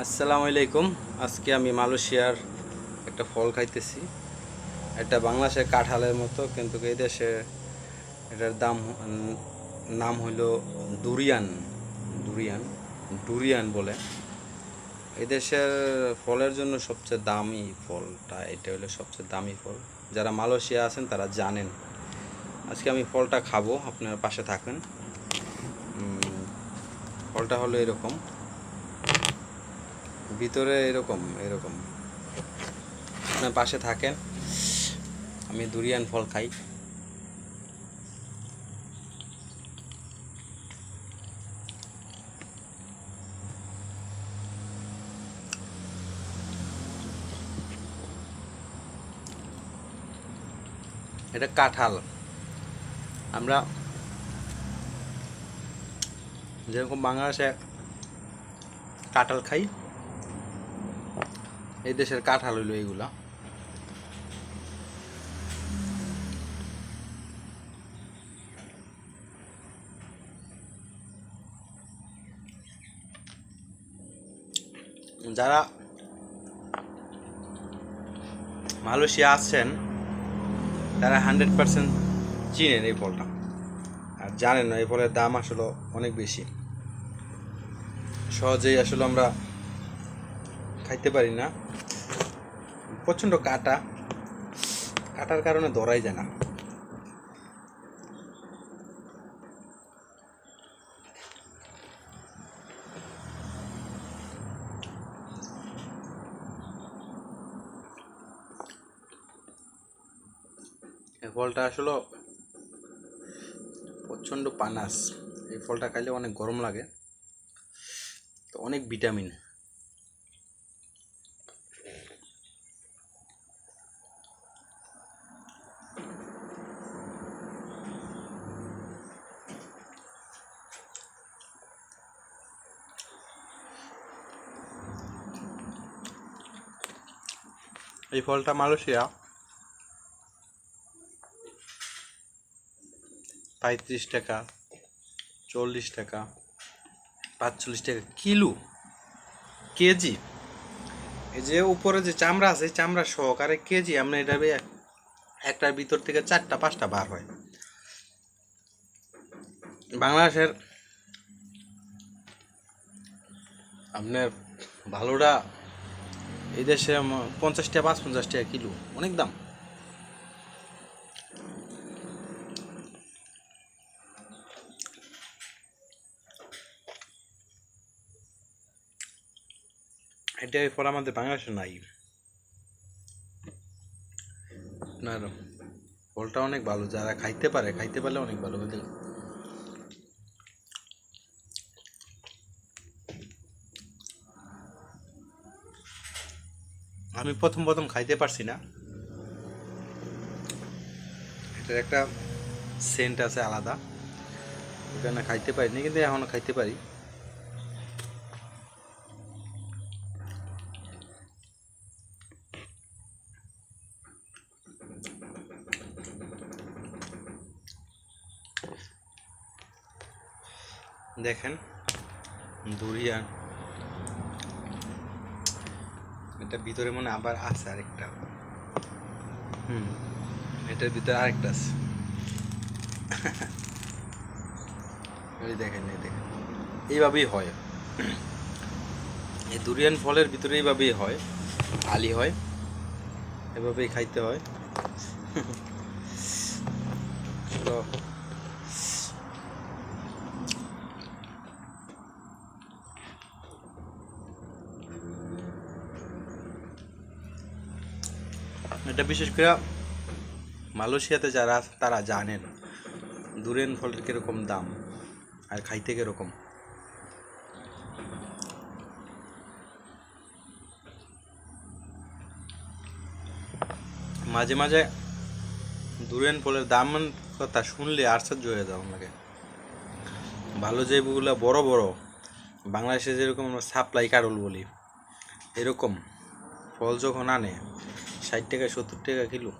আসসালামু আলাইকুম। আজকে আমি মালয়েশিয়ার একটা ফল খাইতেছি। এটা বাংলাদেশের কাঁঠালের মতো, কিন্তু এই দেশে এটার দাম, নাম হলো দুরিয়ান। দুরিয়ান? ডুরিয়ান বলে। এই দেশের ফলের জন্য সবচেয়ে দামি ফলটা, এটা হলো সবচেয়ে দামি ফল। যারা মালয়েশিয়া আছেন, তারা জানেন। আজকে আমি ফলটা খাব, আপনার পাশে থাকেন। ফলটা হলো এরকম। ভিতরে এরকম এরকম। আপনার পাশে থাকেন। আমি দুরিয়ান ফল খাই। এটা কাঁঠাল। আমরা যেরকম বাংলাদেশে কাঁঠাল খাই এই দেশের কাঁঠাল হইল এইগুলা যারা মালয়েশিয়া আছেন, তারা হান্ড্রেড পার্সেন্ট চিনেন এই ফলটা। আর জানেন না, এই ফলের দাম আসলে অনেক বেশি। সহজেই আসলে আমরা খাইতে পারি না। প্রচণ্ড কাটা। কাটার কারণে ধরাই যায় না। ফলটা আসলে প্রচণ্ড পানাস। এই ফলটা খাইলে অনেক গরম লাগে। তো অনেক ভিটামিন। এই ফলটা মালয়েশিয়া। পঁয়ত্রিশ টাকা, চল্লিশ টাকা, পাঁচচল্লিশ টাকা কিলো, কেজি। এই যে উপরে যে চামড়া আছে চামড়া সহকারে কেজি আমরা এটা একটার ভিতর থেকে চারটা, পাঁচটা বার হয়। বাংলাদেশের আপনার ভালোটা এই দেশে পঞ্চাশ টাকা পাঁচ পঞ্চাশ টাকা কিলো। অনেক দাম। এটা ফল আমাদের বাংলাদেশে নাই। আপনার ফলটা অনেক ভালো, যারা খাইতে পারে, খাইতে পারলে অনেক ভালো আমি প্রথম প্রথম খাইতে পারছি না। এটার একটা সেন্ট আছে আলাদা। ওখানে খাইতে পারিনি, কিন্তু এখনও খাইতে পারি। দেখেন দুরিয়ান এটা ভিতরে মনে আবার আছে আরেকটা। হুম। এটার ভিতরে আরেকটা আছে। এই দেখেন এই দেখেন। এইভাবেই হয়। এই দুরিয়ান ফলের ভিতরে এইভাবেই হয়। আলি হয়। এভাবেই খাইতে হয়। এটা বিশেষ করে মালয়েশিয়াতে যারা তারা জানেন দুরেন ফলের কীরকম দাম আর খাইতে কীরকম। মাঝে মাঝে দুরেন ফলের দাম কথা শুনলে আশ্চর্য হয়ে যাও আমাকে ভালো যেগুলো বড় বড়। বাংলাদেশে যেরকম আমরা সাপ্লাই কারল বলি, এরকম ফল যখন আনে ষাট টাকা, সত্তর টাকা কিলো।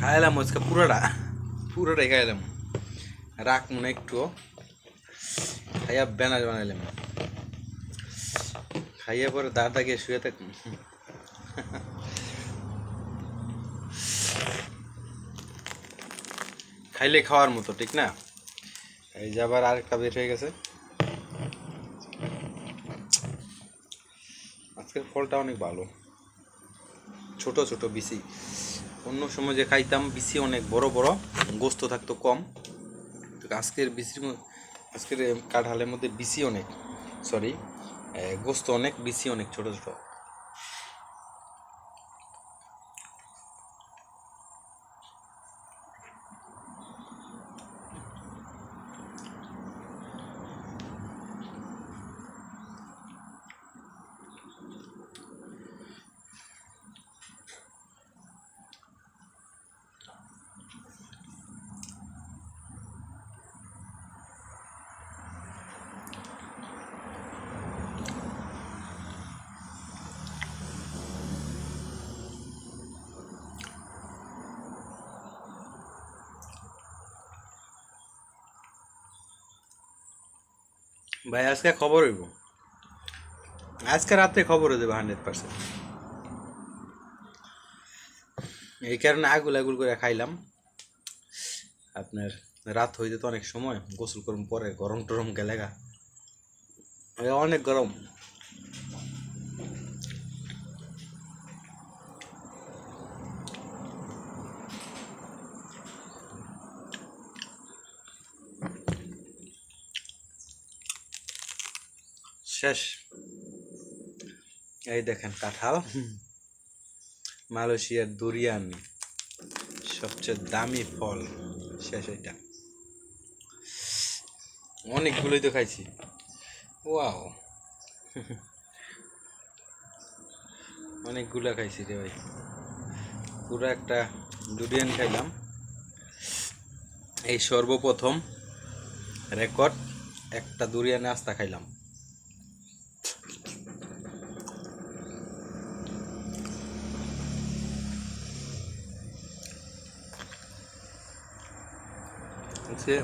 খাইলাম আজকে পুরোটা, পুরোটাই খাইলাম। রাখ মনে একটু খাইয়া ব্যানার বানাইলাম। খাইয়া পরে দাঁড় দাগিয়ে শুয়ে থাকুন খাইলে খাওয়ার মতো, ঠিক না? এই যে আবার আরেকটা বের হয়ে গেছে। আজকের ফলটা অনেক ভালো। ছোট ছোট বিসি। অন্য সময় যে খাইতাম, বিসি অনেক বড় বড়। গোস্ত থাকতো কম। আজকের বিসির আজকের কাঁঠালের মধ্যে বিসি অনেক। সরি গোস্ত অনেক বেশি অনেক ছোট ছোট। ভাই, আজকে খবর হইব। আজকে রাত্রে খবর হয়ে যাবে হান্ড্রেড পার্সেন্ট। এই কারণে আগুল আগুল করে খাইলাম। আপনার রাত হইতে তো অনেক সময়, গোসল করুন পরে গরম টরম গেলেগা। অনেক গরম। শেষ। এই দেখেন কাঁঠাল। মালয়েশিয়ার দুরিয়ান সবচেয়ে দামি ফল শেষ এটা। অনেকগুলোই তো খাইছি। ওয়াও। অনেকগুলো খাইছি রে ভাই। পুরো একটা দুরিয়ান খাইলাম। এই সর্বপ্রথম রেকর্ড, একটা দুরিয়ানে আস্তা খাইলাম। হচ্ছে,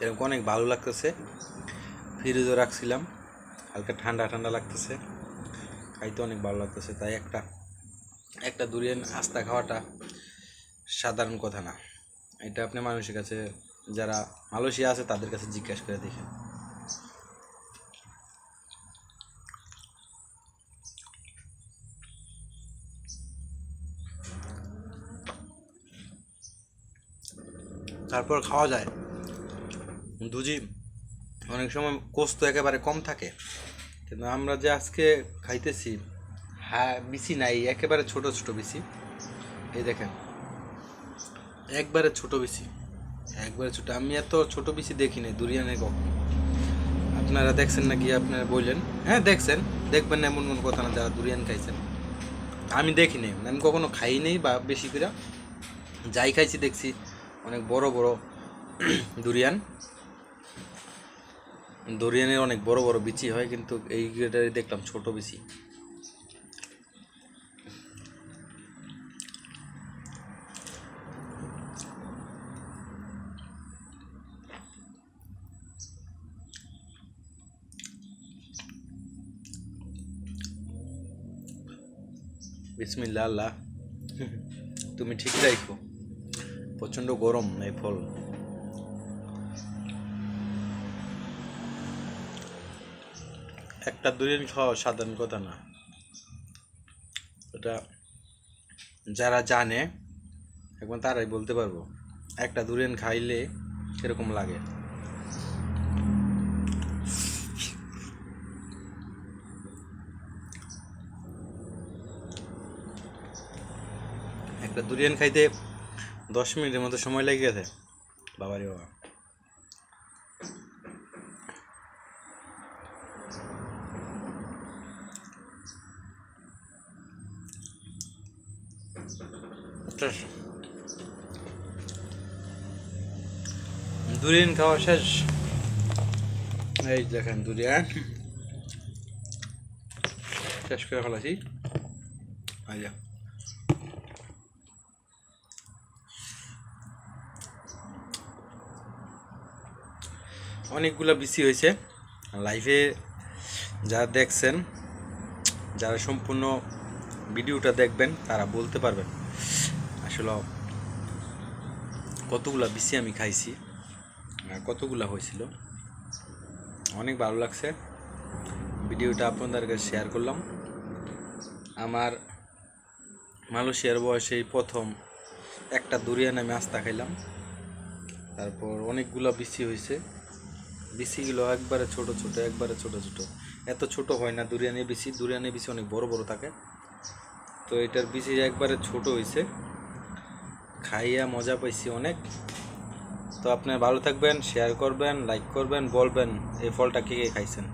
এরকম অনেক ভালো লাগতেছে। ফ্রিজও রাখছিলাম, হালকা ঠান্ডা ঠান্ডা লাগতেছে। খাইতে অনেক ভালো লাগতেছে, তাই একটা একটা দুরিয়ান আস্তা খাওয়াটা সাধারণ কথা না। এটা আপনি মানুষের কাছে, যারা মালয়েশিয়া আছে তাদের কাছে জিজ্ঞাসা করে দেখেন। তারপর খাওয়া যায়। দুজি অনেক সময় কোস্ত একেবারে কম থাকে। কিন্তু আমরা যে আজকে খাইতেছি হ্যাঁ বিসি নাই, একেবারে ছোট ছোট বিসি। এই দেখেন, একবারে ছোট বিসি, একবারে ছোট। আমি এত ছোট বিসি দেখি নাই দুরিয়ানে কখনো আপনারা দেখছেন নাকি, আপনারা বললেন? হ্যাঁ দেখছেন। দেখবেন না এমন কোন কথা না, যারা দুরিয়ান খাইছেন। আমি দেখি নাই, আমি কখনো খাই নেই বা বেশি করে যাই খাইছি, দেখছি। অনেক বড় বড় দুরিয়ান। দরিয়ানের অনেক বড় বড় বিচি হয়, কিন্তু এই গ্রেডারে দেখলাম ছোট বিচি। বিসমিল্লা আল্লাহ। তুমি ঠিক রাখো প্রচণ্ড গরম এই ফল। একটা দুরিয়ান খাওয়া সাধারণ কথা না। এটা যারা জানে, একবার তারাই বলতে পারব, একটা দুরিয়ান খাইলে কীরকম লাগে। একটা দুরিয়ান খাইতে দশ মিনিটের মতো সময় লেগে গেছে। বাবারে বাবা। দুরিয়ান খাওয়া শেষ। এই দেখেন দুরিয়ান শেষ করে ফেলাছি। আচ্ছা। অনেকগুলো বিসি হয়েছে। লাইভে যারা দেখছেন, যারা সম্পূর্ণ ভিডিওটা দেখবেন, তারা বলতে পারবেন, আসলে কতগুলা বিসি আমি খাইছি কতগুলা হয়েছিল। অনেক ভালো লাগছে। ভিডিওটা আপনাদেরকে শেয়ার করলাম। আমার মালয়েশিয়ার বয়সেই প্রথম একটা দুরিয়ান আমি আস্তা খাইলাম। তারপর অনেকগুলো বিসি হয়েছে। বিসিগুলো একবারে ছোট ছোট, একবারে ছোট ছোট। এত ছোট হয় না, দুরিয়ানি বিসি দুরিয়ানি বিসি অনেক বড় বড় থাকে। তো এটার বিসি একবারে ছোট হয়েছে খাইয়া মজা পাইছি অনেক। তো আপনি ভালো থাকবেন শেয়ার করবেন লাইক করবেন, বলবেন এই ফলটা কে কে খাইছেন।